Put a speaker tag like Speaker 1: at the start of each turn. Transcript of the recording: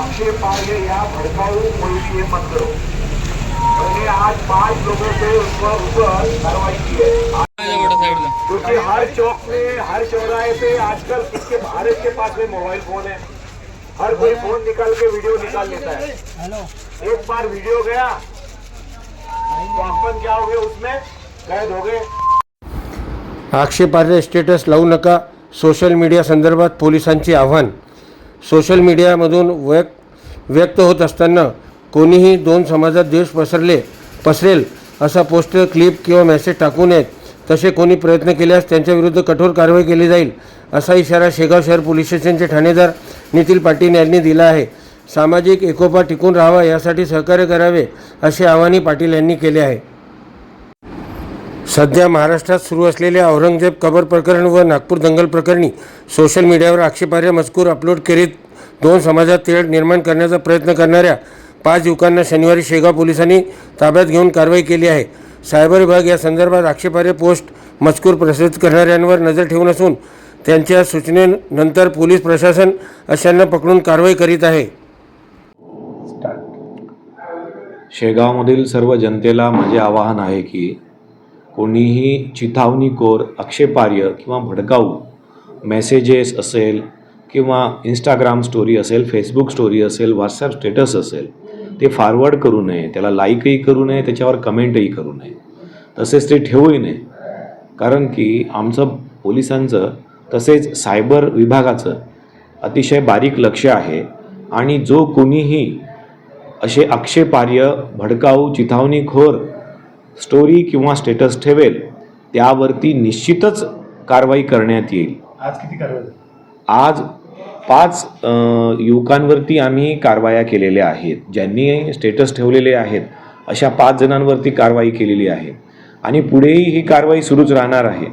Speaker 1: आक्षेप या भड़काऊ कोई भी ये मत करो मैंने म्हणजे आज पांच लोगों पे ऊपर ऊपर कार्रवाई की है क्योंकि हर चौक में हर चौराहे पे आजकल इसके हर एक के पास में मोबाइल फोन है हर कोई फोन निकाल के वीडियो निकाल लेता है. एक बार वीडियो गया तो अपन क्या हो गए उसमें? कैद हो गए।
Speaker 2: आक्षेपार्ह स्टेटस लावू नका. सोशल मीडिया संदर्भात पोलिसांचे आव्हान. सोशल मीडियामधून व्यक्त व्यक्त होत असताना कोणीही दोन समाजात द्वेष पसरले पसरेल असा पोस्टर क्लिप किंवा मेसेज टाकू नयेत. तसे कोणी प्रयत्न केल्यास त्यांच्याविरुद्ध कठोर कारवाई केली जाईल असा इशारा शेगाव शहर पोलीस स्टेशनचे ठाणेदार नितील पाटील यांनी दिला आहे. सामाजिक एकोपा टिकून राहावा यासाठी सहकार्य करावे असे आवाहनही पाटील यांनी केले आहे. सध्या महाराष्ट्रात सुरू असलेल्या औरंगजेब कबर प्रकरण व नागपूर दंगल प्रकरणी सोशल मीडियावर आक्षेपार्ह मजकूर अपलोड करीत दोन समाजात तेढ निर्माण करण्याचा प्रयत्न करणाऱ्या पाच युवकांना शनिवारी शेगाव पोलिसांनी ताब्यात घेऊन कारवाई केली आहे. सायबर विभाग या संदर्भात आक्षेपार्ह पोस्ट मजकूर प्रसिद्ध करणाऱ्यांवर नजर ठेवून असून त्यांच्या सूचनेनंतर पोलीस प्रशासन अशांना पकडून कारवाई करीत आहे.
Speaker 3: शेगावमधील सर्व जनतेला माझे आवाहन आहे की कोणीही चिथावणीखोर आक्षेपार्य किंवा भडकाऊ मेसेजेस असेल किंवा इंस्टाग्राम स्टोरी असेल फेसबुक स्टोरी असेल व्हॉट्सॲप स्टेटस असेल ते फॉरवर्ड करू नये. त्याला लाईकही करू नये त्याच्यावर कमेंटही करू नये. तसेच ते ठेवूही नये. कारण की आमचं पोलिसांचं तसेच सायबर विभागाचं अतिशय बारीक लक्ष आहे आणि जो कोणीही असे आक्षेपार्य भडकाऊ चिथावणीखोर स्टोरी किंवा स्टेटस ठेवेल त्यावरती निश्चितच कारवाई करण्यात येईल.
Speaker 4: आज किती कारवाई?
Speaker 3: आज पाच युवकांवरती आम्ही कारवाया केलेल्या आहेत ज्यांनी स्टेटस ठेवलेले आहेत अशा पाच जणांवरती कारवाई केलेली आहे. आणि पुढेही ही कारवाई सुरूच राहणार आहे.